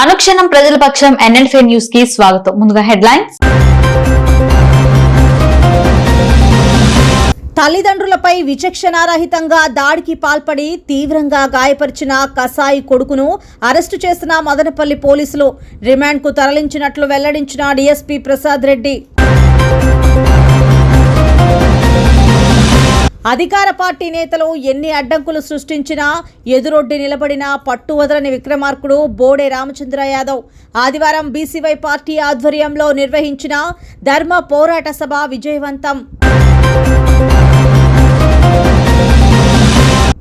అనుక్షణం ప్రజల పక్షం ఎన్ఎల్ఫే న్యూస్కి స్వాగతం. ముందుగా హెడ్లైన్స్. తల్లిదండ్రులపై విచక్షణారహితంగా దాడికి పాల్పడి తీవ్రంగా గాయపరిచిన కసాయి కొడుకును అరెస్టు చేసిన మదనపల్లి పోలీసులు రిమాండ్కు తరలించినట్లు వెల్లడించిన డీఎస్పీ ప్రసాద్ రెడ్డి. అధికార పార్టీ నేతలు ఎన్ని అడ్డంకులు సృష్టించినా ఎదురొడ్డి నిలబడిన పట్టు వదలని విక్రమార్కుడు బోడే రామచంద్ర యాదవ్. ఆదివారం బీసీవై పార్టీ ఆధ్వర్యంలో నిర్వహించిన ధర్మ పోరాట సభ విజయవంతం.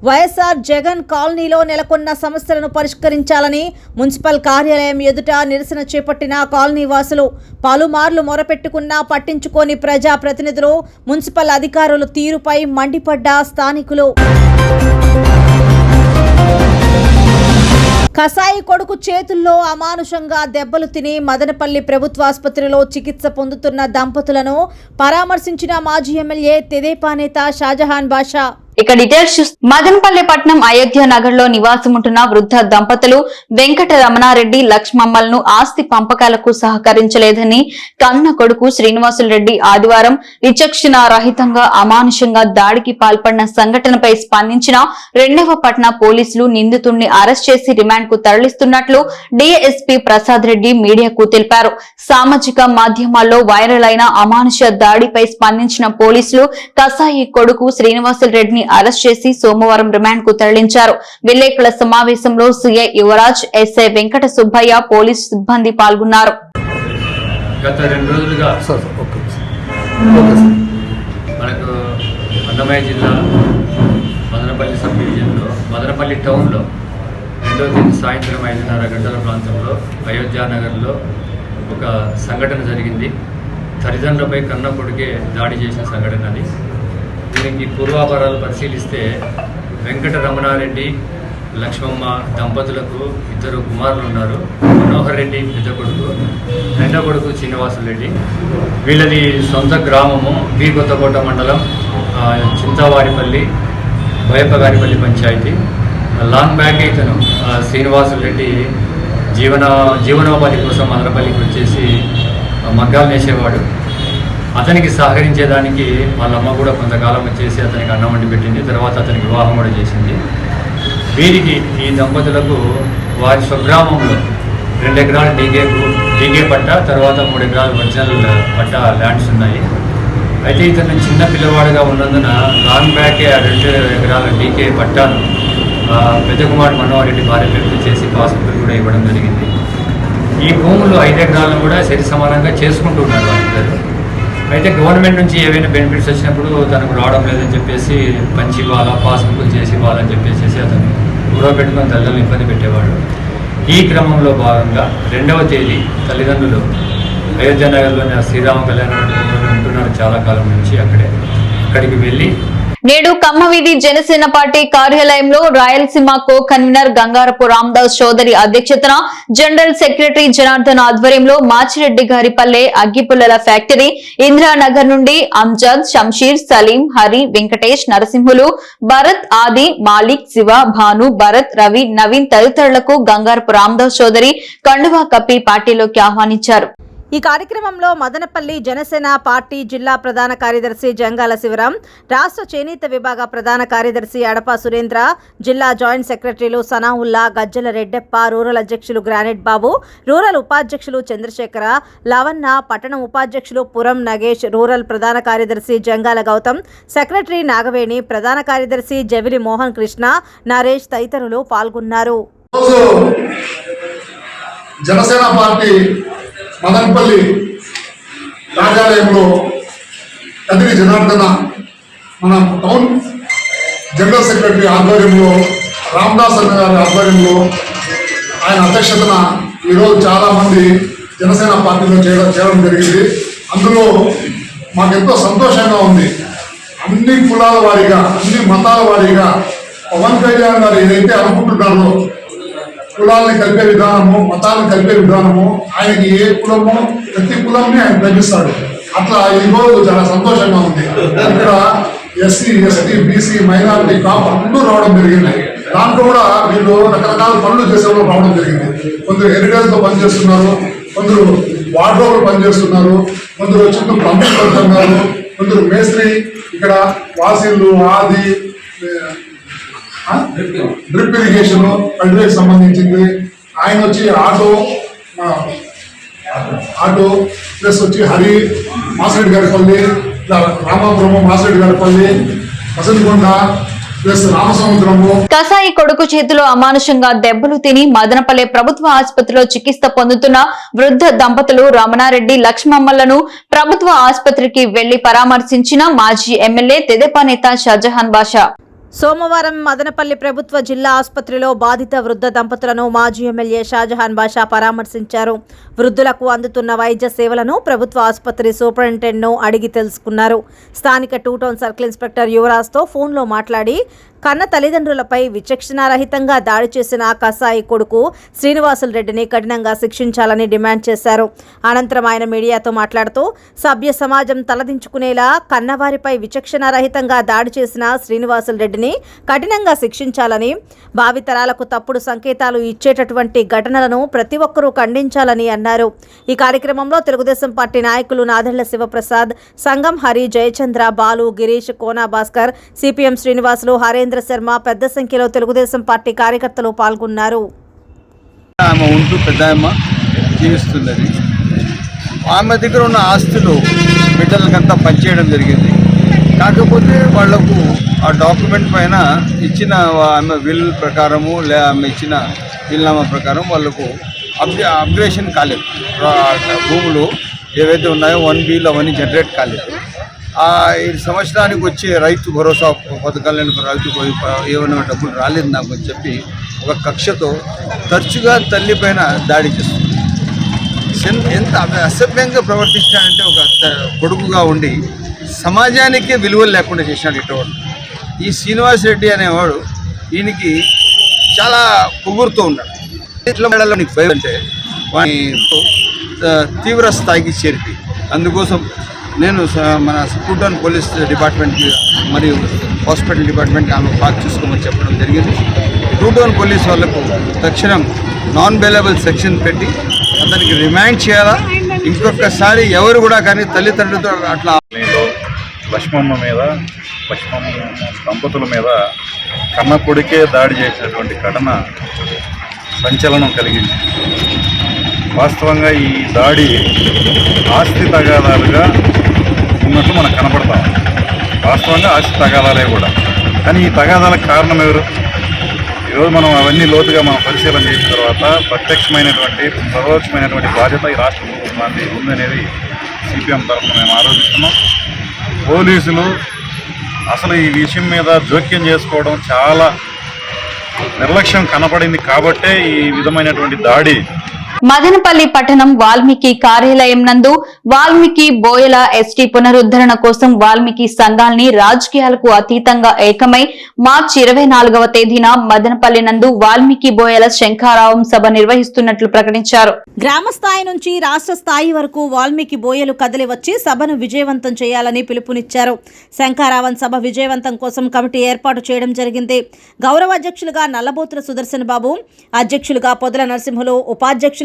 వైఎస్ఆర్ జగన్ కాలనీలో నెలకొన్న సమస్యలను పరిష్కరించాలని మున్సిపల్ కార్యాలయం ఎదుట నిరసన చేపట్టిన కాలనీ వాసులు పలుమార్లు మొరపెట్టుకున్నా పట్టించుకోని ప్రజా ప్రతినిధులు మున్సిపల్ అధికారుల తీరుపై మండిపడ్డ స్థానికులు. కసాయి కొడుకు చేతుల్లో అమానుషంగా దెబ్బలు తిని మదనపల్లి ప్రభుత్వాసుపత్రిలో చికిత్స పొందుతున్న దంపతులను పరామర్శించిన మాజీ ఎమ్మెల్యే తెదేపా నేత షాజహాన్ బాషా. ఇక డీటెయిల్స్ చూస్తే మదనపల్లి పట్నం అయోధ్య నగర్లో నివాసం ఉంటున్న వృద్ధ దంపతులు వెంకట రమణారెడ్డి లక్ష్మమ్మలను ఆస్తి పంపకాలకు సహకరించలేదని కన్న కొడుకు శ్రీనివాసులు రెడ్డి ఆదివారం విచక్షణ రహితంగా అమానుషంగా దాడికి పాల్పడిన సంఘటనపై స్పందించిన రెండవ పట్న పోలీసులు నిందితుడిని అరెస్ట్ చేసి రిమాండ్కు తరలిస్తున్నట్లు డిఎస్పీ ప్రసాద్ రెడ్డి మీడియాకు తెలిపారు. సామాజిక మాధ్యమాల్లో వైరల్ అయిన అమానుష దాడిపై స్పందించిన పోలీసులు కసాయి కొడుకు శ్రీనివాసులు రెడ్డిని అరెస్ట్ చేసి సోమవారం రిమాండ్కు తరలించారు. విలేకరుల సమావేశంలో CI Yuvaraj SI Venkata Subbaiah police సిబ్బంది పాల్గొన్నారు. గత రెండు రోజులుగా సార్ ఓకే ఓకే సార్. మనకు అన్నమయ్య జిల్లా మదనపల్లి సబ్ డివిజన్లో మదనపల్లి టౌన్లో రెండో తేదీ సాయంత్రం ఐదున్నర గంటల ప్రాంతంలో అయోధ్య నగర్లో ఒక సంఘటన జరిగింది. తల్లిదండ్రులపై కన్న కొడుకే దాడి చేసిన సంఘటన అది. దీనికి పూర్వాపరాలు పరిశీలిస్తే వెంకట రమణారెడ్డి లక్ష్మమ్మ దంపతులకు ఇద్దరు కుమారులు ఉన్నారు మనోహర్ రెడ్డి పెద్ద కొడుకు రెండో కొడుకు శ్రీనివాసులరెడ్డి. వీళ్ళది సొంత గ్రామము బి కొత్తకోట మండలం చింతవారిపల్లి బయపగారిపల్లి పంచాయతీ. లాంగ్ బ్యాక్ ఇతను ఆ, శ్రీనివాసులు రెడ్డి జీవన జీవనోపాధి కోసం మదనపల్లికి వచ్చేసి మగ్గాలు వేసేవాడు అతనికి సహకరించేదానికి వాళ్ళ అమ్మ కూడా కొంతకాలం చేసి అతనికి అన్నం వండి పెట్టింది తర్వాత అతనికి వివాహం కూడా చేసింది. వీరికి ఈ దంపతులకు వారి స్వగ్రామంలో రెండు ఎకరాలు డీగే డీగే పట్ట తర్వాత మూడు ఎకరాలు ఒరిజినల్ పట్ట ల్యాండ్స్ ఉన్నాయి. అయితే ఇతను చిన్న పిల్లవాడుగా ఉన్నందున లాంగ్ బ్యాకే ఆ రెండు ఎకరాల డీకే పట్టాను పెద్ద కుమార్ మనోహరెడ్డి భార్య పేరుతో చేసి పాస్బుక్ కూడా ఇవ్వడం జరిగింది. ఈ భూములు ఐదు ఎకరాలను కూడా సరి సమానంగా చేసుకుంటూ ఉన్నారు వాళ్ళిద్దరు. అయితే గవర్నమెంట్ నుంచి ఏవైనా బెనిఫిట్స్ వచ్చినప్పుడు తనకు రావడం లేదని చెప్పేసి పంచి ఇవ్వాలా పాస్బుక్లు చేసి ఇవ్వాలని చెప్పేసి అతను గొడవ పెట్టుకుని తల్లిదండ్రులు ఇబ్బంది పెట్టేవాడు. ఈ క్రమంలో భాగంగా రెండవ తేదీ తల్లిదండ్రులు అయోధ్య నగర్లోని శ్రీరామ కళ్యాణ ఉంటున్నారు చాలా కాలం నుంచి అక్కడే. అక్కడికి వెళ్ళి నేడు కమ్మవీధి జనసేన పార్టీ కార్యాలయంలో రాయలసీమ కో కన్వీనర్ గంగారపు రామదాస్ చౌదరి అధ్యక్షతన జనరల్ సెక్రటరీ జనార్దన్ ఆధ్వర్యంలో మాచిరెడ్డి గారిపల్లె అగ్గిపుల్లల ఫ్యాక్టరీ ఇందిరానగర్ నుండి అంజద్ షంషీర్ సలీం హరి వెంకటేష్ నరసింహులు భరత్ ఆది మాలిక్ శివ భాను భరత్ రవి నవీన్ తదితరులకు గంగారపు రామదాస్ చౌదరి కండువా కప్పి పార్టీలోకి ఆహ్వానించారు. ఈ కార్యక్రమంలో మదనపల్లి జనసేన పార్టీ జిల్లా ప్రధాన కార్యదర్శి జంగాల శివరాం రాష్ట్ర చేనేత విభాగ ప్రధాన కార్యదర్శి అడప సురేంద్ర జిల్లా జాయింట్ సెక్రటరీలు సనావుల్లా గజ్జల రెడ్డెప్ప రూరల్ అధ్యక్షులు గ్రానైట్ బాబు రూరల్ ఉపాధ్యక్షులు చంద్రశేఖర లవన్న పట్టణ ఉపాధ్యక్షులు పురం నగేష్ రూరల్ ప్రధాన కార్యదర్శి జంగాల గౌతమ్ సెక్రటరీ నాగవేణి ప్రధాన కార్యదర్శి జవిలి మోహన్ కృష్ణ నరేష్ తదితరులు పాల్గొన్నారు. జనసేన పార్టీ మదనపల్లి కార్యాలయంలో కదిరి జనార్దన మన టౌన్ జనరల్ సెక్రటరీ ఆధ్వర్యంలో రామదాస్ అన్న గారి ఆధ్వర్యంలో ఆయన అధ్యక్షతన ఈరోజు చాలామంది జనసేన పార్టీలో చేయడం చేయడం జరిగింది. అందులో మాకెంతో సంతోషంగా ఉంది. అన్ని కులాల వారీగా అన్ని మతాల వారీగా పవన్ కళ్యాణ్ గారు ఏదైతే అనుకుంటున్నారో కులాలను కలిపే విధానము మతాలను కలిపే విధానము ఆయనకి ఏ కులము ప్రతి కులంని ఆయన ప్రేమిస్తాడు అట్లా ఈ రోజు చాలా సంతోషంగా ఉంది. ఇక్కడ SC ST BC minority Kapu అందరూ రావడం జరిగింది. దాంట్లో కూడా వీళ్ళు రకరకాల పనులు చేసే రావడం జరిగింది. కొందరు హెరిటేజ్తో పనిచేస్తున్నారు కొందరు వార్డ్రోబ్లు పనిచేస్తున్నారు కొందరు చుట్టూ పంపిణీ పడుతున్నారు కొందరు మేస్త్రి ఇక్కడ వాసిళ్ళు ఆది డ్రిప్ ఇరిగేషన్ కల్టివేకి సంబంధించింది. ఆయన వచ్చి ఆటో ఆటో ప్లస్ వచ్చి హరి మాసరెడ్డి గారిపల్లి ఇలా రామాపురము మాసిరెడ్డి గారిపల్లి వసంతకొండ కసాయి కొడుకు చేతిలో అమానుషంగా దెబ్బలు తిని మదనపల్లె ప్రభుత్వ ఆసుపత్రిలో చికిత్స పొందుతున్న వృద్ధ దంపతులు రమణారెడ్డి లక్ష్మమ్మలను ప్రభుత్వ ఆసుపత్రికి వెళ్ళి పరామర్శించిన మాజీ ఎమ్మెల్యే తెదేపా నేత షాజహాన్ బాషా. సోమవారం మదనపల్లి ప్రభుత్వ జిల్లా ఆసుపత్రిలో బాధిత వృద్ధ దంపతులను మాజీ ఎమ్మెల్యే షాజహాన్ బాషా పరామర్శించారు. వృద్ధులకు అందుతున్న వైద్య సేవలను ప్రభుత్వ ఆసుపత్రి సూపరింటెండెంట్ను అడిగి తెలుసుకున్నారు. స్థానిక టూ టౌన్ సర్కిల్ ఇన్స్పెక్టర్ యువరాజ్తో ఫోన్లో మాట్లాడి కన్న తల్లిదండ్రులపై విచక్షణారహితంగా దాడి చేసిన కసాయి కొడుకు శ్రీనివాసులు రెడ్డిని కఠినంగా శిక్షించాలని డిమాండ్ చేశారు. అనంతరం ఆయన మీడియాతో మాట్లాడుతూ సభ్య సమాజం తలదించుకునేలా కన్నవారిపై విచక్షణారహితంగా దాడి చేసిన శ్రీనివాసులు రెడ్డిని కఠినంగా శిక్షించాలని భావితరాలకు తప్పుడు సంకేతాలు ఇచ్చేటటువంటి ఘటనలను ప్రతి ఒక్కరూ ఖండించాలని అన్నారు. ఈ కార్యక్రమంలో తెలుగుదేశం పార్టీ నాయకులు నాదెళ్ళ శివప్రసాద్ సంగం హరి జయచంద్ర బాలు గిరీష్ కోనా భాస్కర్ సిపిఎం శ్రీనివాసులు హరేంద్ర శర్మ పెద్ద సంఖ్యలో తెలుగుదేశం పార్టీ కార్యకర్తలు పాల్గొన్నారు. ఆమె ఉంటూ పెద్ద జీవిస్తున్నది. ఆమె దగ్గర ఉన్న ఆస్తులు బిడ్డలకంతా పనిచేయడం జరిగింది. కాకపోతే వాళ్ళకు ఆ డాక్యుమెంట్ పైన ఇచ్చిన ఆమె విల్ ప్రకారము లే ఆమె ఇచ్చిన విల్నామా ప్రకారం వాళ్ళకు అప్డే అప్గ్రేషన్ కాలేదు. భూములు ఏవైతే ఉన్నాయో వన్ బీలు అవన్నీ జనరేట్ కాలేదు. ఈ సంవత్సరానికి వచ్చే రైతు భరోసా పథకాలను రైతు ఏమైనా డబ్బులు రాలేదు నాకు అని చెప్పి ఒక కక్షతో తరచుగా తల్లి పైన దాడి చేస్తుంది. ఎంత అసభ్యంగా ప్రవర్తించాడంటే ఒక కొడుకుగా ఉండి సమాజానికే విలువలు లేకుండా చేసినాడు ఇటువంటి. ఈ శ్రీనివాస్ రెడ్డి అనేవాడు ఈయనకి చాలా పొగురుతూ ఉన్నాడు. ఇట్లా మెడలో నీకు భయం అంటే వాని తీవ్ర స్థాయికి చేరిపి అందుకోసం నేను స- మన కుటన్ పోలీస్ డిపార్ట్మెంట్కి మరియు హాస్పిటల్ డిపార్ట్మెంట్కి ఆమె పాక్ చూసుకోమని చెప్పడం జరిగింది. టూటౌన్ పోలీస్ వాళ్ళకు తక్షణం నాన్ బెలబుల్ సెక్షన్ పెట్టి అతనికి రిమైండ్ చేయాలా? ఇంకొకసారి ఎవరు కూడా కానీ తల్లిదండ్రులతో అట్లా లక్ష్మమ్మ మీద లక్ష్మమ్మ దంపతుల మీద కన్న కొడుకే దాడి చేసినటువంటి ఘటన సంచలనం కలిగింది. వాస్తవంగా ఈ దాడి ఆస్తి తగాదాలుగా ఉన్నట్లు మనకు కనపడతాం. వాస్తవంగా ఆస్తి తగాదాలే కూడా. కానీ ఈ తగాదాలకు కారణం ఎవరు? ఈరోజు మనం అవన్నీ లోతుగా మనం పరిశీలన చేసిన తర్వాత ప్రత్యక్షమైనటువంటి పరోక్షమైనటువంటి బాధ్యత ఈ రాష్ట్ర ఉన్నది ఉందనేది సిపిఎం తరఫున మేము ఆలోచిస్తున్నాం. పోలీసులు అసలు ఈ విషయం మీద జోక్యం చేసుకోవడం చాలా నిర్లక్ష్యం కనపడింది కాబట్టే ఈ విధమైనటువంటి దాడి మదనపల్లి పట్టణం వాల్మీకి కార్యాలయం నందు వాల్మీకి బోయల ఎస్టీ పునరుద్ధరణ కోసం వాల్మీకి సంఘాల్ని రాజకీయాలకు అతీతంగా ఏకమై మార్చి ఇరవై నాలుగవ తేదీన మదనపల్లి నందు వాల్మీకి బోయల శంఖారావం సభ నిర్వహిస్తున్నట్లు ప్రకటించారు. గ్రామ స్థాయి నుంచి రాష్ట్ర స్థాయి వరకు వాల్మీకి బోయలు కదలి వచ్చి సభను విజయవంతం చేయాలని పిలుపునిచ్చారు. శంఖారావం సభ విజయవంతం కోసం కమిటీ ఏర్పాటు చేయడం జరిగింది. గౌరవ అధ్యక్షులుగా నల్లబోతుల సుదర్శన్ బాబు అధ్యక్షులుగా పొదల నరసింహులు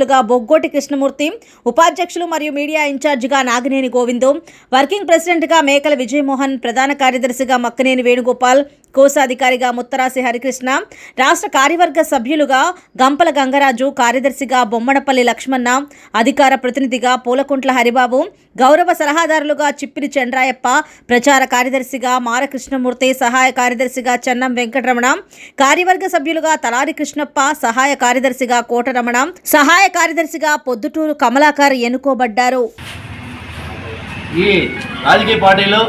అధ్యక్షులుగా బొగ్గోటి కృష్ణమూర్తి ఉపాధ్యక్షులు మరియు మీడియా ఇన్ఛార్జిగా నాగినేని గోవిందు వర్కింగ్ ప్రెసిడెంట్గా మేకల విజయమోహన్ ప్రధాన కార్యదర్శిగా మక్కనేని వేణుగోపాల్ కోశాధికారిగా ముత్తరాసి హరికృష్ణ రాష్ట్ర కార్యవర్గ సభ్యులుగా గంపల గంగరాజు కార్యదర్శిగా బొమ్మడపల్లి లక్ష్మణ అధికార ప్రతినిధిగా పూలకుంట్ల హరిబాబు గౌరవ సలహాదారులుగా చిప్పిరి చంద్రాయప్ప ప్రచార కార్యదర్శిగా మార కృష్ణమూర్తి సహాయ కార్యదర్శిగా చెన్నం వెంకటరమణ కార్యవర్గ సభ్యులుగా తలారి కృష్ణప్ప సహాయ కార్యదర్శిగా కోటరమణ సహాయ కార్యదర్శిగా పొద్దుటూరు కమలాకర్ ఎన్నుకోబడ్డారు. ఈ రాజకీయ పార్టీలు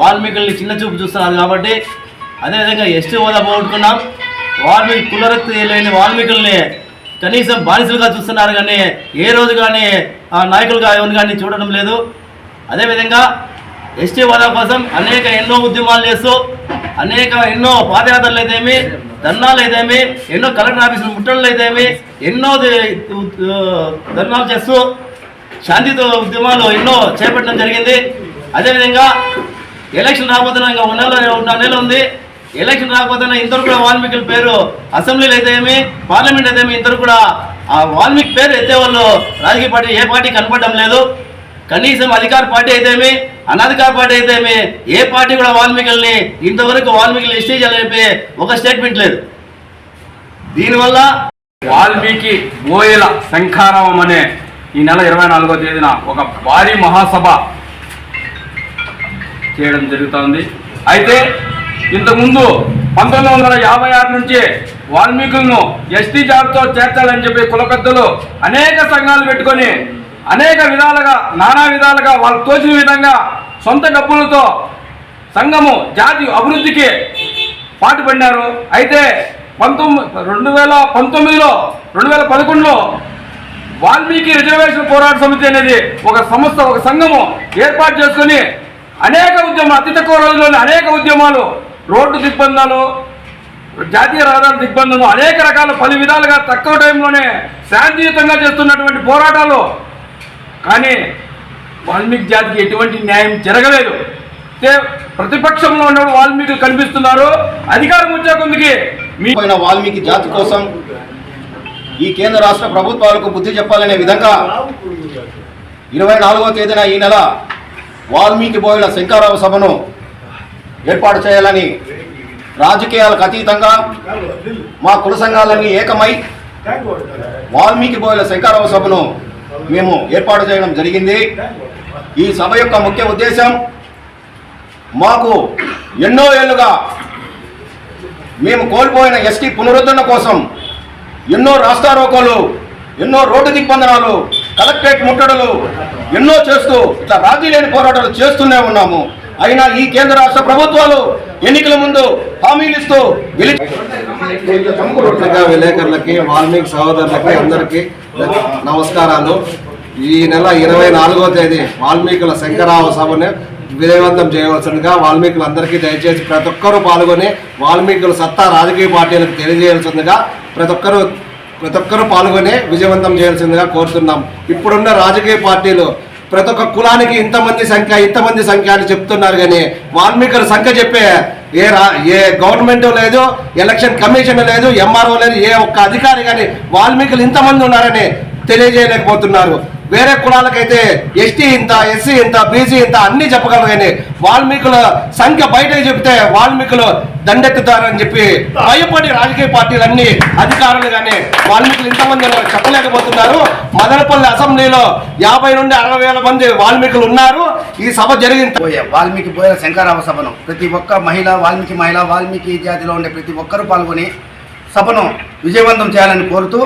వాల్మీకుల్ని చిన్న చూపు చూస్తున్నారు కాబట్టి అదేవిధంగా ఎస్టీ హోదా పోగొట్టుకున్నాం. వాల్మీకి కులరక్తి లేని వాల్మీకుల్ని కనీసం బానిసలుగా చూస్తున్నారు కానీ ఏ రోజు కానీ ఆ నాయకులుగా ఎవరు కానీ చూడడం లేదు. అదేవిధంగా ఎస్టీ హోదా కోసం అనేక ఎన్నో ఉద్యమాలు చేస్తూ అనేక ఎన్నో పాదయాత్రలు అయితేమి ధర్నాలు అయితేమి ఎన్నో కలెక్టర్ ఆఫీసులు ముట్టడలు అయితేమి ఎన్నో ధర్నాలు చేస్తూ శాంతితో ఉద్యమాలు ఎన్నో చేపట్టడం జరిగింది. అదేవిధంగా ఎలక్షన్ రాబోతున్న ఇంకా ఒక నెల నెల ఉంది. ఎలక్షన్ రాకపోతే ఇంతవరకు కూడా వాల్మీకి పేరు అసెంబ్లీలు అయితే ఏమి పార్లమెంట్ అయితే ఏమి ఇంతవరకు కూడా ఆ వాల్మీకి పేరు ఎత్తే వాళ్ళు రాజకీయ పార్టీ ఏ పార్టీ కనపడడం లేదు. కనీసం అధికార పార్టీ అయితేమే అనధికార పార్టీ అయితేమే ఏ పార్టీ కూడా వాల్మీకుల్ని ఇంతవరకు వాల్మీకులు హిస్టరీ అని ఒక స్టేట్మెంట్ లేదు. దీనివల్ల వాల్మీకి బోయల శంఖారావం అనే ఈ నెల ఇరవై నాలుగో తేదీన ఒక భారీ మహాసభ చేయడం జరుగుతోంది. అయితే ఇంతకుముందు పంతొమ్మిది వందల యాభై ఆరు నుంచి వాల్మీకులను ఎస్టీ జాబితో చేర్చాలని చెప్పి కుల పెద్దలు అనేక సంఘాలు పెట్టుకొని అనేక విధాలుగా నానా విధాలుగా వాళ్ళు తోచిన విధంగా సొంత డబ్బులతో సంఘము జాతి అభివృద్ధికి పాటుపడినారు. అయితే పంతొమ్మిది రెండు వేల పంతొమ్మిదిలో రెండు వేల పదకొండులో వాల్మీకి రిజర్వేషన్ పోరాట సమితి అనేది ఒక సంస్థ ఒక సంఘము ఏర్పాటు చేసుకొని అనేక ఉద్యమాలు అతి తక్కువ రోజుల్లోనే అనేక ఉద్యమాలు రోడ్డు దిగ్బంధాలు జాతీయ రహదారి దిగ్బంధము అనేక రకాల పలు విధాలుగా తక్కువ టైంలోనే శాంతియుతంగా చేస్తున్నటువంటి పోరాటాలు కానీ వాల్మీకి జాతికి ఎటువంటి న్యాయం జరగలేదు. ప్రతిపక్షంలో ఉన్న వాల్మీకులు కనిపిస్తున్నారు. అధికారం వచ్చే కొందికి మీ వాల్మీకి జాతి కోసం ఈ కేంద్ర రాష్ట్ర ప్రభుత్వాలకు బుద్ధి చెప్పాలనే విధంగా ఇరవై నాలుగవ తేదీన ఈ నెల వాల్మీకి బోయిల శంకారావు సభను ఏర్పాటు చేయాలని రాజకీయాలకు అతీతంగా మా కుల సంఘాలన్నీ ఏకమై వాల్మీకి బోయిల శంకారావు సభను మేము ఏర్పాటు చేయడం జరిగింది. ఈ సభ యొక్క ముఖ్య ఉద్దేశం మాకు ఎన్నో ఏళ్ళుగా మేము కోల్పోయిన ఎస్టీ పునరుద్ధరణ కోసం ఎన్నో రాస్తారోకోలు ఎన్నో రోడ్డు దిగ్బంధనాలు కలెక్టరేట్ ముట్టడులు ఎన్నో చేస్తూ ఇట్లా రాజీ లేని పోరాటాలు చేస్తూనే ఉన్నాము. అయినా ఈ కేంద్ర రాష్ట్ర ప్రభుత్వాలు ఎన్నికల ముందు హామీలు ఇస్తూ విలేకరులకి వాల్మీకి సహోదరులకి అందరికీ నమస్కారాలు. ఈ నెల ఇరవై నాలుగో తేదీ వాల్మీకుల శంకరావ సభను విజయవంతం చేయవలసిందిగా వాల్మీకులందరికీ దయచేసి ప్రతి ఒక్కరూ పాల్గొని వాల్మీకుల సత్తా రాజకీయ పార్టీలకు తెలియజేయాల్సిందిగా ప్రతి ఒక్కరూ ప్రతి ఒక్కరూ పాల్గొని విజయవంతం చేయాల్సిందిగా కోరుతున్నాం. ఇప్పుడున్న రాజకీయ పార్టీలు ప్రతి ఒక్క కులానికి ఇంతమంది సంఖ్య ఇంతమంది సంఖ్య అని చెప్తున్నారు కానీ వాల్మీకుల సంఖ్య చెప్పే ఏ రా ఏ గవర్నమెంట్ లేదు ఎలక్షన్ కమిషన్ లేదు ఎంఆర్ఓ లేదు ఏ ఒక్క అధికారి కానీ వాల్మీకులు ఇంతమంది ఉన్నారని తెలియజేయలేకపోతున్నారు. వేరే కులాలకైతే ఎస్టీ ఇంత ఎస్సీ ఇంత బీసీ ఇంత అన్ని చెప్పగలరు కానీ వాల్మీకుల సంఖ్య బయటకు చెప్తే వాల్మీకులు దండెత్తుతారని చెప్పి భయపడి రాజకీయ పార్టీలన్నీ అధికారులు కానీ వాల్మీకులు ఇంతమంది చెప్పలేకపోతున్నారు. మదనపల్లి అసెంబ్లీలో యాభై నుండి అరవై వేల మంది వాల్మీకులు ఉన్నారు. ఈ సభ జరిగింది పోయే వాల్మీకి పోయే శంకరామ సభను ప్రతి ఒక్క మహిళ వాల్మీకి మహిళ వాల్మీకి జాతిలో ఉండే ప్రతి ఒక్కరూ పాల్గొని సభను విజయవంతం చేయాలని కోరుతూ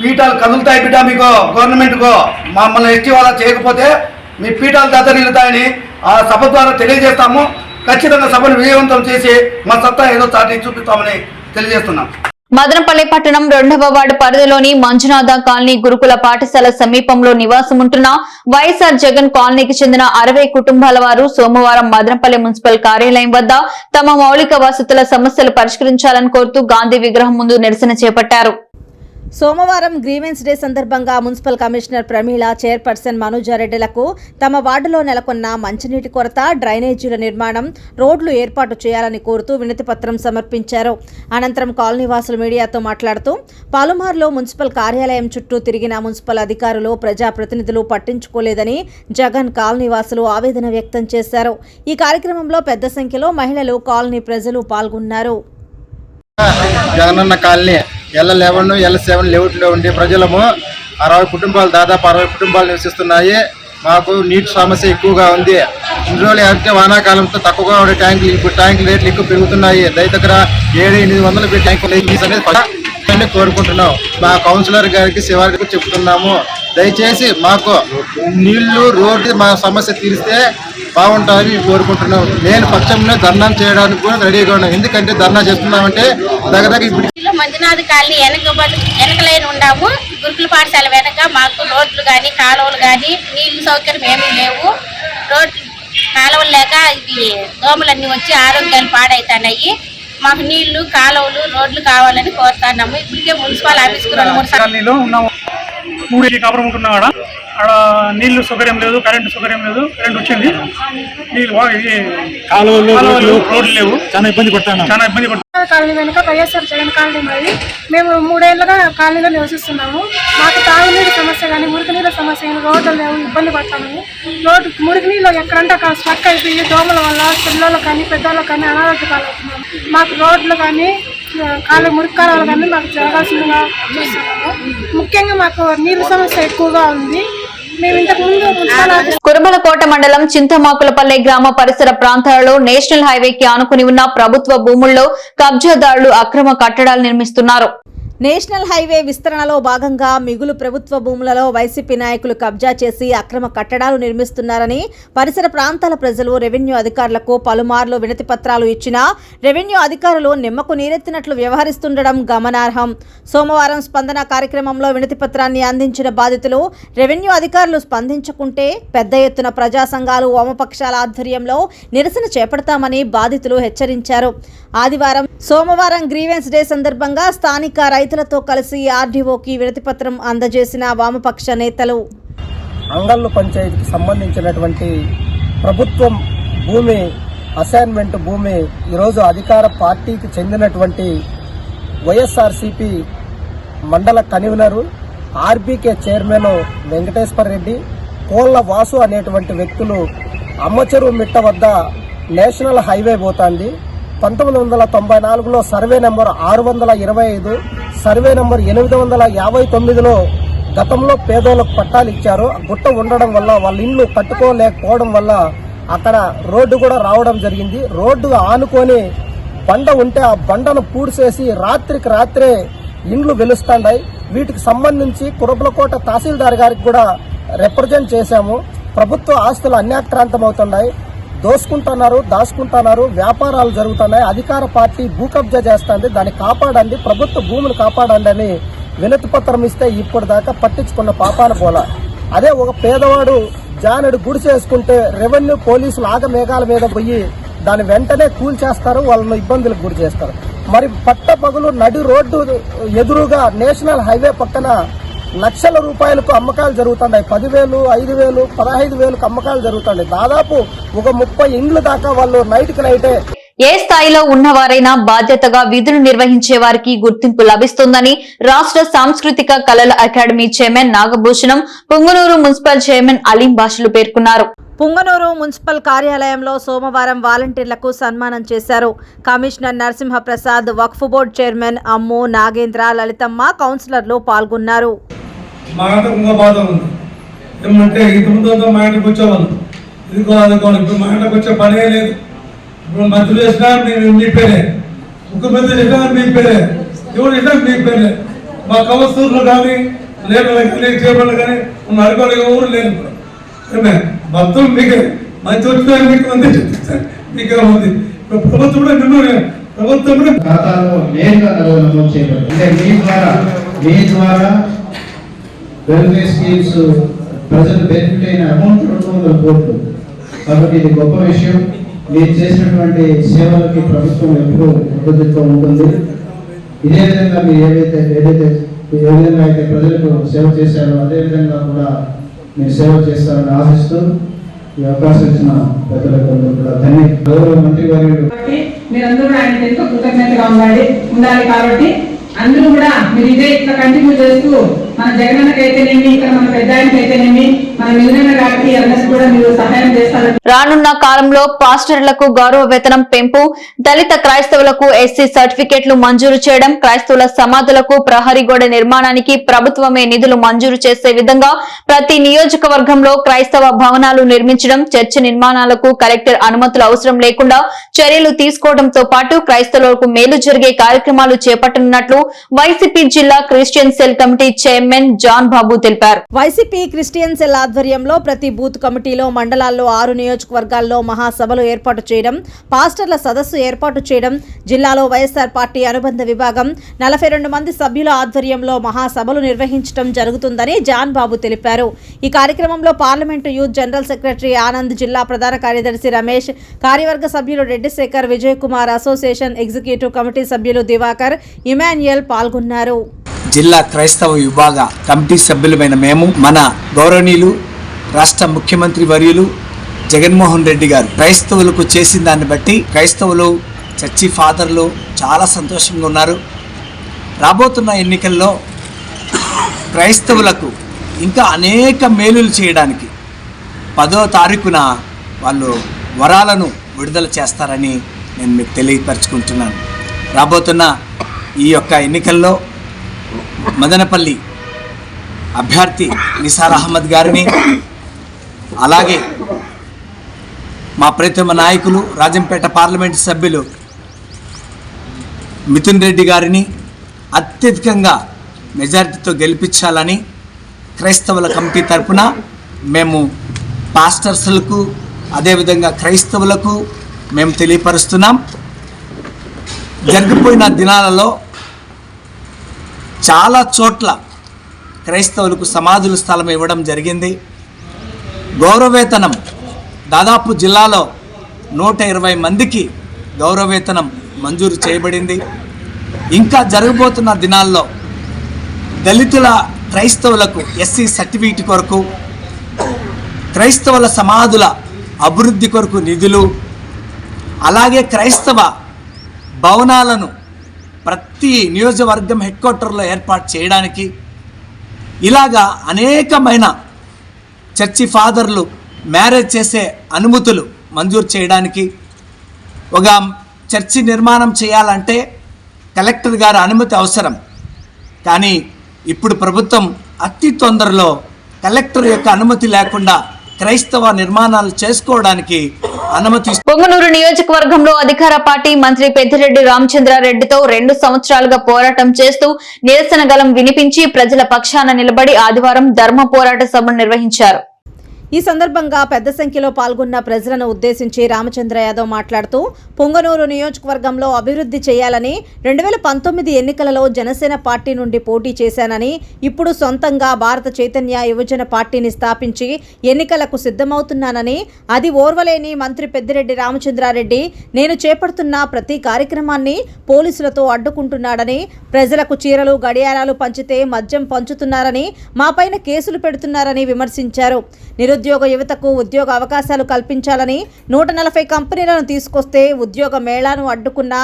పీఠాలు కదులుతాయి బిడ్డ మీకు. గవర్నమెంట్కు. మమ్మల్ని ఎస్టీ వాళ్ళ చేయకపోతే మీ పీఠాలు దద్దరిల్లుతాయని ఆ సభ ద్వారా తెలియజేస్తాము. ఖచ్చితంగా సభను విజయవంతం చేసి మా సత్తా ఏదో చాటి చూపిస్తామని తెలియజేస్తున్నాం. మదనపల్లి పట్టణం రెండవ వార్డు పరిధిలోని మంజునాథ కాలనీ గురుకుల పాఠశాల సమీపంలో నివాసముంటున్న వైఎస్ఆర్ జగన్ కాలనీకి చెందిన అరవై కుటుంబాల వారు సోమవారం మదనపల్లి మున్సిపల్ కార్యాలయం వద్ద తమ మౌలిక వసతుల సమస్యలు పరిష్కరించాలని కోరుతూ గాంధీ విగ్రహం ముందు నిరసన చేపట్టారు. సోమవారం గ్రీవెన్స్ డే సందర్భంగా మున్సిపల్ కమిషనర్ ప్రమీళ చైర్పర్సన్ మనోజారెడ్డిలకు తమ వార్డులో నెలకొన్న మంచినీటి కొరత డ్రైనేజీల నిర్మాణం రోడ్లు ఏర్పాటు చేయాలని కోరుతూ వినతిపత్రం సమర్పించారు. అనంతరం కాలనీవాసులు మీడియాతో మాట్లాడుతూ పాలుమార్లో మున్సిపల్ కార్యాలయం చుట్టూ తిరిగిన మున్సిపల్ అధికారులు ప్రజాప్రతినిధులు పట్టించుకోలేదని జగన్ కాలనీవాసులు ఆవేదన వ్యక్తం చేశారు. ఈ కార్యక్రమంలో పెద్ద సంఖ్యలో మహిళలు కాలనీ ప్రజలు పాల్గొన్నారు. Jagananna colony L eleven L seven లెవెట్లో ఉండే ప్రజలము అరవై కుటుంబాలు దాదాపు అరవై కుటుంబాలు నివసిస్తున్నాయి. మాకు నీటి సమస్య ఎక్కువగా ఉంది. ఇన్ని రోజులు అయితే వానాకాలంతో తక్కువగా ఉండే ట్యాంకులు ఇప్పుడు ట్యాంకులు రేట్లు ఎక్కువ పెరుగుతున్నాయి. దయ దగ్గర ఏడు ఎనిమిది వందలు పెట్టి ట్యాంకులు అనేది కోరుకుంటున్నాం మా కౌన్సిలర్ గారికి శివారికి చెప్తున్నాము. దయచేసి మాకు నీళ్ళు రోడ్డు మా సమస్య తీరిస్తే బాగుంటుందని కోరుకుంటున్నాం. నేను పక్షంలో ధర్నా చేయడానికి కూడా రెడీగా ఉన్నాను. ఎందుకంటే ధర్నా చేస్తున్నామంటే దగ్గర ఇప్పుడు మంజునాథ్ కాలనీ వెనక వెనకలైన ఉండాము. గురుకుల పాఠశాల వెనక మాకు రోడ్లు కానీ కాలువలు కానీ నీళ్ళు సౌకర్యం ఏమీ లేవు. రోడ్లు కాలువలు లేక ఇవి దోమలన్నీ వచ్చి ఆరోగ్యాలు పాడవుతున్నాయి మాకు నీళ్ళు కాలువలు రోడ్లు కావాలని కోరుతున్నాము. ఇప్పటికే మున్సిపల్ ఆఫీస్కి రెండు మూడు సార్లు ఉన్నాము. మూడు ఇల్లు కాపురం ఉంటున్నాం ఆడ. ఆడ నీళ్ళు సౌకర్యం లేదు కరెంటు సౌకర్యం లేదు కరెంట్ వచ్చింది. నీళ్ళు కాలువలు రోడ్లు లేవు. చాలా ఇబ్బంది పడుతున్నాం. చాలా ఇబ్బంది కాలనీ వెనుక వైఎస్ఆర్ జగన్ కాలనీ మరి. మేము మూడేళ్ళుగా కాలనీలో నివసిస్తున్నాము. మాకు తాగునీటి సమస్య కానీ మురికి నీళ్ళ సమస్య కానీ రోడ్లు లేవు ఇబ్బంది పడతాము. రోడ్డు మురికి నీళ్ళు ఎక్కడంటే అక్కడ స్ట్రక్ అయిపోయి దోమల వల్ల పిల్లలు కానీ పెద్దవాళ్ళకి కానీ అనారోగ్య పాలవుతున్నాము మాకు రోడ్లు కానీ కాలు మురికి కాలాలు కానీ మాకు జరగాల్సిందిగా చూస్తున్నాము. ముఖ్యంగా మాకు నీళ్ళ సమస్య ఎక్కువగా ఉంది. కురుమలకోట మండలం చింతమాకులపల్లె గ్రామ పరిసర ప్రాంతాలలో నేషనల్ హైవేకి ఆనుకుని ఉన్న ప్రభుత్వ భూముల్లో కబ్జాదారులు అక్రమ కట్టడాలు నిర్మిస్తున్నారు. నేషనల్ హైవే విస్తరణలో భాగంగా మిగులు ప్రభుత్వ భూములలో వైసీపీ నాయకులు కబ్జా చేసి అక్రమ కట్టడాలు నిర్మిస్తున్నారని పరిసర ప్రాంతాల ప్రజలు రెవెన్యూ అధికారులకు పలుమార్లు వినతి పత్రాలు ఇచ్చినా రెవెన్యూ అధికారులు నిమ్మకు నీరెత్తినట్లు వ్యవహరిస్తుండడం గమనార్హం. సోమవారం స్పందన కార్యక్రమంలో వినతి పత్రాన్ని అందించిన బాధితులు రెవెన్యూ అధికారులు స్పందించకుంటే పెద్ద ఎత్తున ప్రజా సంఘాలు వామపక్షాల ఆధ్వర్యంలో నిరసన చేపడతామని బాధితులు హెచ్చరించారు. ఆదివారం సోమవారం గ్రీవెన్స్ డే సందర్భంగా స్థానిక రైతులతో కలిసి ఆర్డీఓకి వినతిపత్రం అందజేసిన వామపక్ష నేతలు. అంగళ్ళు పంచాయతీకి సంబంధించినటువంటి ప్రభుత్వం భూమి అసైన్మెంట్ భూమి ఈరోజు అధికార పార్టీకి చెందినటువంటి వైఎస్ఆర్సిపి మండల convener RBK chairman Venkateswara Reddy Kolla Vasu అనేటువంటి వ్యక్తులు అమ్మచెరువు మిట్ట వద్ద నేషనల్ హైవే పోతుంది. పంతొమ్మిది వందల తొంభై నాలుగులో సర్వే నెంబర్ ఆరు వందల ఇరవై ఐదు సర్వే నెంబర్ ఎనిమిది వందల యాభై తొమ్మిదిలో గతంలో పేదోళ్ళకు పట్టాలు ఇచ్చారు. గుట్ట ఉండడం వల్ల వాళ్ళ ఇల్లు కట్టుకోలేకపోవడం వల్ల అక్కడ రోడ్డు కూడా రావడం జరిగింది. రోడ్డు ఆనుకొని బండ ఉంటే ఆ బండను పూడ్చేసి రాత్రికి రాత్రే ఇండ్లు వెలుస్తాయి వీటికి సంబంధించి కురబలకోట తహసీల్దార్ గారికి కూడా రిప్రజెంట్ చేశాము. ప్రభుత్వ ఆస్తులు అన్యాక్రాంతం అవుతున్నాయి దోసుకుంటున్నారు దాచుకుంటున్నారు వ్యాపారాలు జరుగుతున్నాయి అధికార పార్టీ భూకబ్జా చేస్తుంది దాన్ని కాపాడండి ప్రభుత్వ భూములు కాపాడండి అని వినతి పత్రం ఇస్తే ఇప్పటిదాకా పట్టించుకున్న పాపాన పోల అదే ఒక పేదవాడు జానుడు గుడి చేసుకుంటే రెవెన్యూ పోలీసులు ఆగమేఘాల మీద పోయి దాని వెంటనే కూల్చేస్తారు వాళ్ళను ఇబ్బందులకు గురి చేస్తారు. మరి పట్ట పగులు నడి రోడ్డు ఎదురుగా నేషనల్ హైవే పక్కన లక్షల రూపాయలకు అమ్మకాలు జరుగుతున్నాయి. పదివేలు ఐదు వేలు పదహైదు వేలకు అమ్మకాలు జరుగుతున్నాయి. దాదాపు ఒక ముప్పై ఇండ్లు దాకా వాళ్ళు నైట్కి నైటే ఏ స్థాయిలో ఉన్నవారైనా బాధ్యతగా విధులు నిర్వహించే వారికి గుర్తింపు లభిస్తుందని రాష్ట్ర సాంస్కృతిక కళల academy chairman Nagabhushanam Punganuru municipal chairman Aleem బాషులు పేర్కొన్నారు. పుంగనూరు మున్సిపల్ కార్యాలయంలో సోమవారం వాలంటీర్లకు సన్మానం చేశారు. Commissioner Narasimhaprasad Waqf board chairman Ammu Nagendra Lalithamma కౌన్సిలర్లు పాల్గొన్నారు. మాకంటే ఇంకో బాధ ఉంది. ఏమంటే ఇది ముందుతో మా ఇంటికి వచ్చేవాళ్ళు. ఇదిగో అదిగో ఇప్పుడు మా ఇంటికి వచ్చే పనే లేదు. ఇప్పుడు మంత్రులు చేసినా నేను మీ పేరే. ముఖ్యమంత్రి చేసినా మీ పేరే. ఎవరు చేసినా మీ పేరే. మా కవస్తూరులు కానీ లేదు కానీ చేపలు కానీ ఉన్న అడుగు ఎవరు లేదు భక్తులు మీకే. మంచి వచ్చినా మీకు అంతే చెప్తారు మీకే ఉంది. ఇప్పుడు ప్రభుత్వం కూడా నిన్ను ప్రభుత్వం కూడా ఖాతాలో నేరుగా నగదు నమోదు చేయబడింది. అంటే మీ ద్వారా మీ ద్వారా వెల్ఫేర్ స్కీమ్స్ uh, ప్రజలు బెనిఫిట్ అయిన అమౌంట్ రెండు వందల కోట్లు. కాబట్టి ఇది గొప్ప విషయం. మీరు చేసినటువంటి సేవలకి ప్రభుత్వం ఎప్పుడూ మద్దతుగా ఉంటుంది. ఇదే విధంగా మీరు ఏదైతే ఏదైతే ఏ విధంగా అయితే ప్రజలకు సేవ చేశారో అదే విధంగా కూడా మీరు సేవ చేస్తారని ఆశిస్తూ ఈ అవకాశం ఇచ్చిన పెద్దలకు కూడా ధన్య గౌరవ మంత్రి గారు. మీరందరూ ఆయన ఎంతో కృతజ్ఞతగా ఉండాలి. ఉండాలి కాబట్టి అందరూ కూడా మీరు ఇదే ఇట్లా కంటిన్యూ చేస్తూ మన జగనన్నకి ఇక్కడ మన పెద్ద ఆయనకి మన మిగిలిన గారికి అందరికీ కూడా మీరు సహాయం చేస్తారు రానున్న కాలంలో పాస్టర్లకు గౌరవ వేతనం పెంపు దళిత క్రైస్తవులకు ఎస్సీ సర్టిఫికెట్లు మంజూరు చేయడం క్రైస్తవుల సమాధులకు ప్రహరీ గోడ నిర్మాణానికి ప్రభుత్వమే నిధులు మంజూరు చేసే విధంగా ప్రతి నియోజకవర్గంలో క్రైస్తవ భవనాలు నిర్మించడం చర్చ నిర్మాణాలకు కలెక్టర్ అనుమతులు అవసరం లేకుండా చర్యలు తీసుకోవడంతో పాటు క్రైస్తవులకు మేలు జరిగే కార్యక్రమాలు చేపట్టనున్నట్లు వైసీపీ జిల్లా Christian cell committee chairman John Babu తెలిపారు. వైసీపీ క్రిస్టియన్ సెల్ ఆధ్వర్యంలో ప్రతి బూత్ కమిటీలో మండలాల్లో ఆరు నియోజకవర్గాల్లో మహాసభలు ఏర్పాటు చేయడం పాస్టర్ల సదస్సు ఏర్పాటు చేయడం జిల్లాలో వైఎస్ఆర్ పార్టీ అనుబంధ విభాగం నలభై రెండు మంది సభ్యుల ఆధ్వర్యంలో మహాసభలు నిర్వహించడం జరుగుతుందని జాన్ బాబు తెలిపారు. ఈ కార్యక్రమంలో parliament youth general secretary Anand జిల్లా ప్రధాన కార్యదర్శి రమేష్ కార్యవర్గ సభ్యులు Reddisekhar Vijay Kumar association executive committee సభ్యులు దివాకర్ ఇమాన్యుయల్ పాల్గొన్నారు. జిల్లా క్రైస్తవ విభాగ కమిటీ సభ్యులమైన మేము మన గౌరవనీయులు రాష్ట్ర ముఖ్యమంత్రి వర్యులు జగన్మోహన్ రెడ్డి గారు క్రైస్తవులకు చేసిన దాన్ని బట్టి క్రైస్తవులు చర్చి ఫాదర్లు చాలా సంతోషంగా ఉన్నారు. రాబోతున్న ఎన్నికల్లో క్రైస్తవులకు ఇంకా అనేక మేలులు చేయడానికి పదో తారీఖున వాళ్ళు వరాలను విడుదల చేస్తారని నేను మీకు తెలియపరచుకుంటున్నాను. రాబోతున్న ఈ యొక్క ఎన్నికల్లో మదనపల్లి అభ్యర్థి నిసార్ అహ్మద్ గారిని అలాగే మా ప్రతిమ నాయకులు రాజంపేట పార్లమెంటు సభ్యులు మిథున్ రెడ్డి గారిని అత్యధికంగా మెజారిటీతో గెలిపించాలని క్రైస్తవుల కమిటీ తరపున మేము పాస్టర్స్లకు అదేవిధంగా క్రైస్తవులకు మేము తెలియపరుస్తున్నాం. జరిగిపోయిన దినాలలో చాలా చోట్ల క్రైస్తవులకు సమాధుల స్థలం ఇవ్వడం జరిగింది. గౌరవవేతనం దాదాపు జిల్లాలో నూట ఇరవై మందికి గౌరవవేతనం మంజూరు చేయబడింది. ఇంకా జరగబోతున్న దినాల్లో దళితుల క్రైస్తవులకు ఎస్సీ సర్టిఫికేట్ కొరకు క్రైస్తవుల సమాధుల అభివృద్ధి కొరకు నిధులు అలాగే క్రైస్తవ భవనాలను ప్రతి నియోజకవర్గం హెడ్ క్వార్టర్లో ఏర్పాటు చేయడానికి ఇలాగా అనేకమైన చర్చి ఫాదర్లు మ్యారేజ్ చేసే అనుమతులు మంజూరు చేయడానికి ఒక చర్చి నిర్మాణం చేయాలంటే కలెక్టర్ గారి అనుమతి అవసరం. కానీ ఇప్పుడు ప్రభుత్వం అతి తొందరలో కలెక్టర్ యొక్క అనుమతి లేకుండా క్రైస్తవ నిర్మాణాలు చేసుకోవడానికి అనుమతి పొంగనూరు నియోజకవర్గంలో అధికార పార్టీ మంత్రి పెద్దిరెడ్డి రామచంద్రారెడ్డితో రెండు సంవత్సరాలుగా పోరాటం చేస్తూ నిరసన గలం వినిపించి ప్రజల పక్షాన నిలబడి ఆదివారం ధర్మ పోరాట సభను నిర్వహించారు. ఈ సందర్భంగా పెద్ద సంఖ్యలో పాల్గొన్న ప్రజలను ఉద్దేశించి రామచంద్ర యాదవ్ మాట్లాడుతూ పొంగనూరు నియోజకవర్గంలో అభివృద్ధి చేయాలని రెండు వేల పంతొమ్మిది ఎన్నికలలో జనసేన పార్టీ నుండి పోటీ చేశానని ఇప్పుడు సొంతంగా భారత చైతన్య యువజన పార్టీని స్థాపించి ఎన్నికలకు సిద్ధమవుతున్నానని అది ఓర్వలేని మంత్రి పెద్దిరెడ్డి రామచంద్రారెడ్డి నేను చేపడుతున్న ప్రతి కార్యక్రమాన్ని పోలీసులతో అడ్డుకుంటున్నాడని ప్రజలకు చీరలు గడియారాలు పంచితే మద్యం పంచుతున్నారని మాపైన కేసులు పెడుతున్నారని విమర్శించారు. నిరుద్యోగ యువతకు ఉద్యోగ అవకాశాలు కల్పించాలని నూట నలభై కంపెనీలను తీసుకొస్తే ఉద్యోగ మేళాను అడ్డుకున్న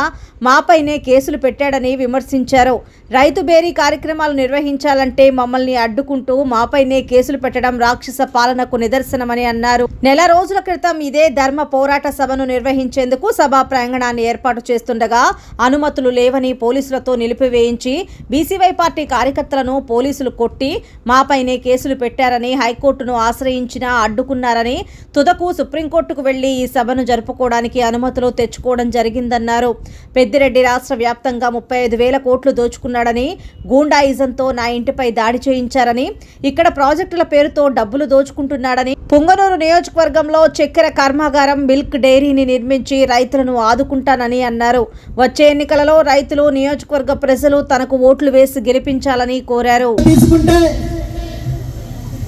మాపైనే కేసులు పెట్టాడని విమర్శించారు. రైతు బేరీ కార్యక్రమాలు నిర్వహించాలంటే మమ్మల్ని అడ్డుకుంటూ మాపైనే కేసులు పెట్టడం రాక్షస పాలనకు నిదర్శనమని అన్నారు. నెల రోజుల క్రితం ఇదే ధర్మ పోరాట సభను నిర్వహించేందుకు సభా ప్రాంగణాన్ని ఏర్పాటు చేస్తుండగా అనుమతులు లేవని పోలీసులతో నిలిపివేయించి బీసీవై పార్టీ కార్యకర్తలను పోలీసులు కొట్టి మాపైనే కేసులు పెట్టారని హైకోర్టును ఆశ్రయించిన అడ్డుకున్నారని తుదకు సుప్రీంకోర్టుకు వెళ్ళి ఈ సభను జరుపుకోవడానికి అనుమతులు తెచ్చుకోవడం జరిగిందన్నారు. పెద్దిరెడ్డి రాష్ట్ర వ్యాప్తంగా ముప్పై ఐదు వేల కోట్లు దోచుకున్నాడని గూండాయిజంతో నా ఇంటిపై దాడి చేయించారని ఇక్కడ ప్రాజెక్టుల పేరుతో డబ్బులు దోచుకుంటున్నాడని పుంగనూరు నియోజకవర్గంలో చక్కెర కర్మాగారం మిల్క్ డైరీని నిర్మించి రైతులను ఆదుకుంటానని అన్నారు. వచ్చే ఎన్నికలలో రైతులు నియోజకవర్గ ప్రజలు తనకు ఓట్లు వేసి గెలిపించాలని కోరారు. తీసుకుంటే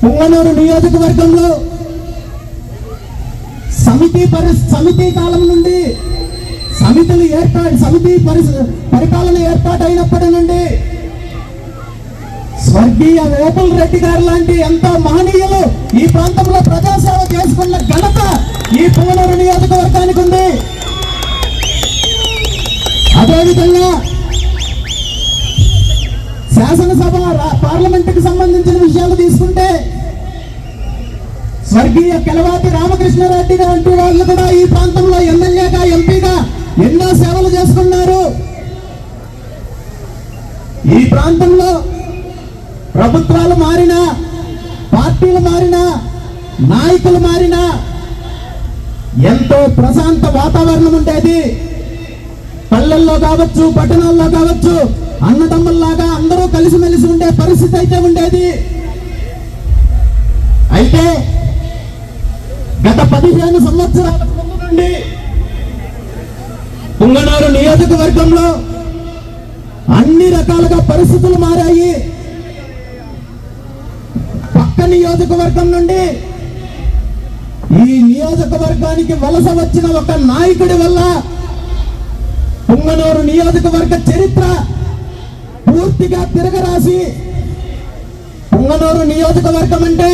పుంగనూరు నియోజకవర్గంలో సమితి పరి సమితి కాలం నుండి సమితులు ఏర్పాటు సమితి పరి పరిపాలన ఏర్పాటైనప్పటి నుండి స్వర్గీయ వేపల్ రెడ్డి గారు లాంటి ఎంతో మహనీయులు ఈ ప్రాంతంలో ప్రజాసేవ చేసుకున్న ఘనత ఈ పువ్వనూరు నియోజకవర్గానికి ఉంది. అదేవిధంగా శాసనసభ పార్లమెంటుకు సంబంధించిన విషయాలు తీసుకుంటే స్వర్గీయ కెలవాతి రామకృష్ణారెడ్డి వంటి వాళ్ళు కూడా ఈ ప్రాంతంలో ఎమ్మెల్యేగా ఎంపీగా ఎన్నో సేవలు చేసుకున్నారు ఈ ప్రాంతంలో ప్రభుత్వాలు మారినా పార్టీలు మారినా నాయకులు మారినా ఎంతో ప్రశాంత వాతావరణం ఉండేది. పల్లెల్లో కావచ్చు పట్టణాల్లో కావచ్చు అన్నదమ్ముల్లాగా అందరూ కలిసిమెలిసి ఉండే పరిస్థితి అయితే ఉండేది. అయితే పదిహేను సంవత్సరాల ముందు నుండి పుంగనూరు నియోజకవర్గంలో అన్ని రకాలుగా పరిస్థితులు మారాయి. పక్క నియోజకవర్గం నుండి ఈ నియోజకవర్గానికి వలస వచ్చిన ఒక నాయకుడి వల్ల పుంగనూరు నియోజకవర్గ చరిత్ర పూర్తిగా తిరగరాసి పుంగనూరు నియోజకవర్గం అంటే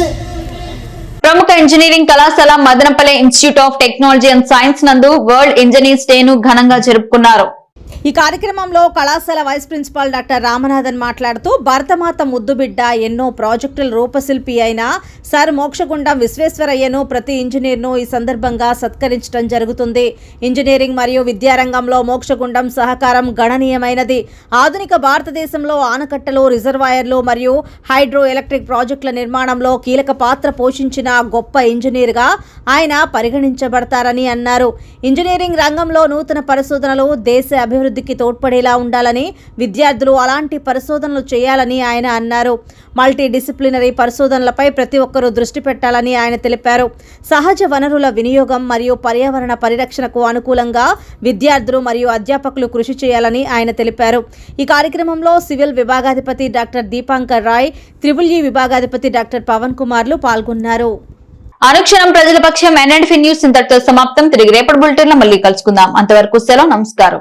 ప్రముఖ ఇంజనీరింగ్ కళాశాల Madanapalle institute of technology and science నందు వరల్డ్ ఇంజనీర్స్ డే ను ఘనంగా జరుపుకున్నారు. ఈ కార్యక్రమంలో కళాశాల వైస్ ప్రిన్సిపాల్ డాక్టర్ రామనాథన్ మాట్లాడుతూ భరతమాత ముద్దుబిడ్డ ఎన్నో ప్రాజెక్టుల రూపశిల్పి అయిన సర్ మోక్షగుండం విశ్వేశ్వరయ్యను ప్రతి ఇంజనీర్ను ఈ సందర్భంగా సత్కరించడం జరుగుతుంది. ఇంజనీరింగ్ మరియు విద్యారంగంలో మోక్షగుండం సహకారం గణనీయమైనది. ఆధునిక భారతదేశంలో ఆనకట్టలు రిజర్వాయర్లు మరియు హైడ్రో ఎలక్ట్రిక్ ప్రాజెక్టుల నిర్మాణంలో కీలక పాత్ర పోషించిన గొప్ప ఇంజనీర్గా ఆయన పరిగణించబడతారని అన్నారు. ఇంజనీరింగ్ రంగంలో నూతన పరిశోధనలు దేశ అభివృద్ధి అభివృద్ధికి తోడ్పడేలా ఉండాలని విద్యార్థులు అలాంటి పరిశోధనలు చేయాలని ఆయన అన్నారు. మల్టీ డిసిప్లినరీ పరిశోధనలపై ప్రతి ఒక్కరూ దృష్టి పెట్టాలని ఆయన తెలిపారు. సహజ వనరుల వినియోగం మరియు పర్యావరణ పరిరక్షణకు అనుకూలంగా విద్యార్థులు మరియు అధ్యాపకులు కృషి చేయాలని ఆయన తెలిపారు. ఈ కార్యక్రమంలో civil విభాగాధిపతి doctor Dipankar Roy triple E విభాగాధిపతి doctor Pawan కుమార్లు పాల్గొన్నారు. అనుక్షణం ప్రజల పక్షం అండ్ న్యూస్ ఇంతటితో సమాప్తం. తిరిగి రేపటి బులెటిన్ మళ్ళీ కలుసుకుందాం. అంతవరకు సెలవు నమస్కారం.